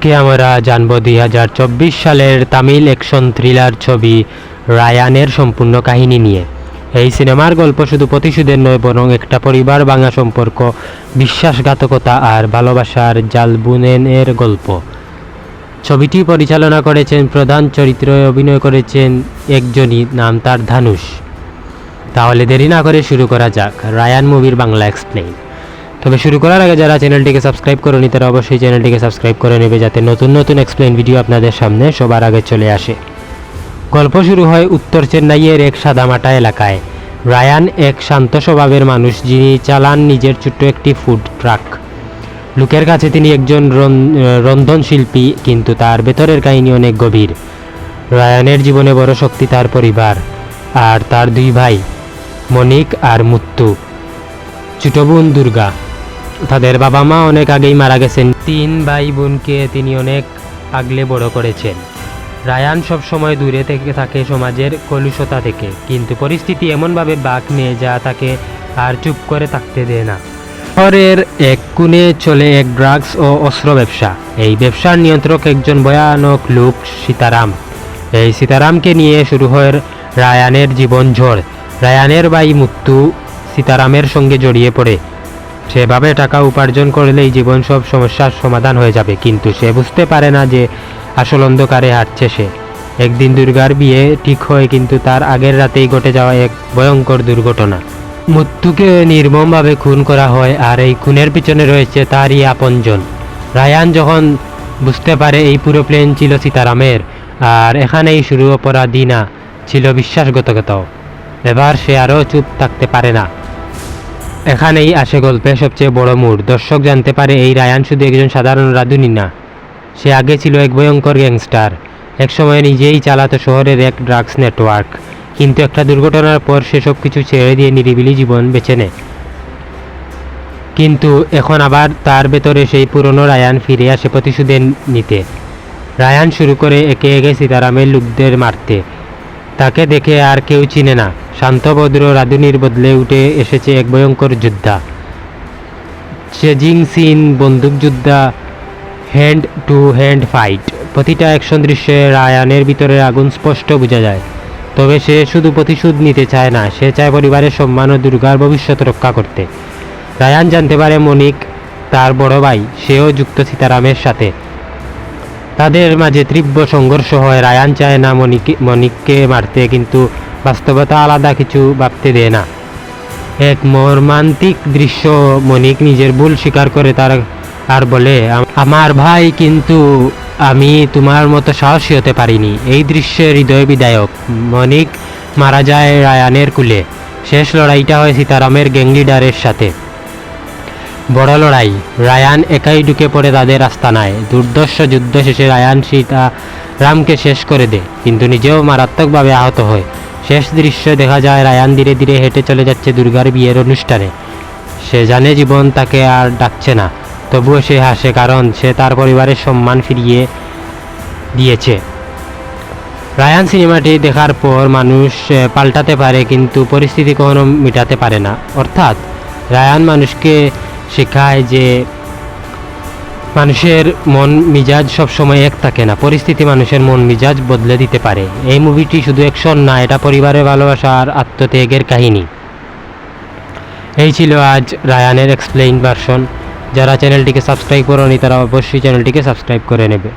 আজকে আমরা জানব দুই হাজার চব্বিশ সালের তামিল অ্যাকশন থ্রিলার ছবি রায়ানের সম্পূর্ণ কাহিনী নিয়ে। এই সিনেমার গল্প শুধু প্রতিশোধের নয়, বরং একটা পরিবার ভাঙা সম্পর্ক, বিশ্বাসঘাতকতা আর ভালোবাসার জালবুনেনের গল্প। ছবিটি পরিচালনা করেছেন প্রধান চরিত্রে অভিনয় করেছেন একজনই, নাম তার ধানুষ তাহলে দেরি না করে শুরু করা যাক। রায়ান মুভির বাংলা এক্সপ্লেইন। তবে শুরু করার আগে যারা চ্যানেলটিকে সাবস্ক্রাইব করেনি, তারা অবশ্যই চ্যানেলটিকে সাবস্ক্রাইব করে নেবে যাতে নতুন নতুন এক্সপ্লেন ভিডিও আপনাদের সামনে সবার আগে চলে আসে। গল্প শুরু হয় উত্তর চেন্নাইয়ের এক সাদামাটা এলাকায়। রায়ান এক শান্ত স্বভাবের মানুষ যিনি চালান নিজের ছোট্ট একটি ফুড ট্রাক লোকের কাছে তিনি একজন রন- রন্ধনশিল্পী কিন্তু তার ভেতরের কাহিনী অনেক গভীর। রায়ানের জীবনে বড় শক্তি তার পরিবার আর তার দুই ভাই, মনিক আর মুত্তু। ছোট বোন দুর্গা। তাদের বাবা মা অনেক আগেই মারা গেছেন। তিন ভাই বোনকে তিনি অনেক আগলে বড় করেছেন। রায়ান সব সময় দূরে থেকে থাকে সমাজের কলুষতা থেকে, কিন্তু পরিস্থিতি এমনভাবে বাঁক নিয়ে যা তাকে আর চুপ করে থাকতে দেয় না। শহরের এক কোণে চলে এক ড্রাগস ও অস্ত্র ব্যবসা। এই ব্যবসার নিয়ন্ত্রক একজন ভয়ানক লোক, সীতারাম। এই সীতারামকে নিয়ে শুরু হয় রায়ানের জীবন ঝড়। রায়ানের ভাই মুত্তু সীতারামের সঙ্গে জড়িয়ে পড়ে। সেভাবে টাকা উপার্জন করলেই জীবন সব সমস্যার সমাধান হয়ে যাবে। কিন্তু সে বুঝতে পারে না যে আসল অন্ধকারে হাঁটছে সে। একদিন দুর্গার বিয়ে ঠিক হয়, কিন্তু তার আগের রাতেই ঘটে যাওয়া এক ভয়ঙ্কর দুর্ঘটনা। মৃত্যুকে নির্মমভাবে খুন করা হয়, আর এই খুনের পিছনে রয়েছে তারই আপনজন রায়ান যখন বুঝতে পারে এই পুরো প্লেন ছিল সীতারামের, আর এখানেই শুরু অপরাধী না, ছিল বিশ্বাসঘাতকতাও। এবার সে আরও চুপ থাকতে পারে না। এখানেই আসে গল্পের সবচেয়ে বড় মোড়। দর্শক জানতে পারে এই রায়ান শুধু একজন সাধারণ রাঁধুনি না, সে আগে ছিল এক ভয়ঙ্কর গ্যাংস্টার। একসময় নিজেই চালাতো শহরের এক ড্রাগস নেটওয়ার্ক, কিন্তু একটা দুর্ঘটনার পর সে সব কিছু ছেড়ে দিয়ে নিরিবিলি জীবন বেছে নেয়। কিন্তু এখন আবার তার ভেতরে সেই পুরনো রায়ান ফিরে আসে প্রতিশোধের নিতে। রায়ান শুরু করে একে একে সীতারামের লোকদের মারতে। তাকে দেখে আর কেউ চিনে না। শান্তভদ্র রাধুনির বদলে উঠে এসেছে এক ভয়ঙ্কর যোদ্ধা। চেজিং সিন বন্দুকযোদ্ধা হ্যান্ড টু হ্যান্ড ফাইট প্রতিটা অ্যাকশন দৃশ্যে রায়ানের ভিতরে আগুন স্পষ্ট বোঝা যায়। তবে সে শুধু প্রতিশোধ নিতে চায় না, সে চায় পরিবারের সম্মান ও দুর্গার ভবিষ্যৎ রক্ষা করতে। রায়ান জানতে পারে মনিক, তার বড় ভাই, সেও যুক্ত সীতারামের সাথে। তাদের মাঝে তীব্র সংঘর্ষ হয়। রায়ান চায় না মনিক, মনিককে মারতে, কিন্তু বাস্তবতা আলাদা, কিছু ভাবতে দেয় না। এক মর্মান্তিক দৃশ্য মনিক নিজের ভুল স্বীকার করে, তার আর বলে আমার ভাই কিন্তু আমি তোমার মতো সাহসী হতে পারিনি। এই দৃশ্যে হৃদয় বিদায়ক মনিক মারা যায় রায়ানের কুলে। শেষ লড়াইটা হয় সীতারামের গ্যাংলিডারের সাথে। বড় লড়াই। রায়ান একাই ঢুকে পড়ে তাদের আস্তানায়। দুর্দর্শ যুদ্ধ শেষে রায়ান সীতা রামকে শেষ করে দেয়, কিন্তু নিজেও মারাত্মকভাবে আহত হয়। শেষ দৃশ্য দেখা যায়, রায়ান ধীরে ধীরে হেঁটে চলে যাচ্ছে দুর্গার বিয়ের অনুষ্ঠানে। সে জানে জীবন তাকে আর ডাকছে না, তবুও সে হাসে কারণ সে তার পরিবারের সম্মান ফিরিয়ে দিয়েছে। রায়ান সিনেমাটি দেখার পর মানুষ পাল্টাতে পারে, কিন্তু পরিস্থিতি কখনো মেটাতে পারে না। অর্থাৎ, রায়ান মানুষকে শেখায় যে মানুষের মন মিজাজ সবসময় এক থাকে না। পরিস্থিতি মানুষের মন মিজাজ বদলে দিতে পারে। এই মুভিটি শুধু অ্যাকশন না, এটা পরিবারের ভালোবাসা আর আত্মত্যাগের কাহিনী। এই ছিল আজ রায়ানের এক্সপ্লেইন ভার্সন যারা চ্যানেলটিকে সাবস্ক্রাইব করেনি, তারা অবশ্যই চ্যানেলটিকে সাবস্ক্রাইব করে নেবে।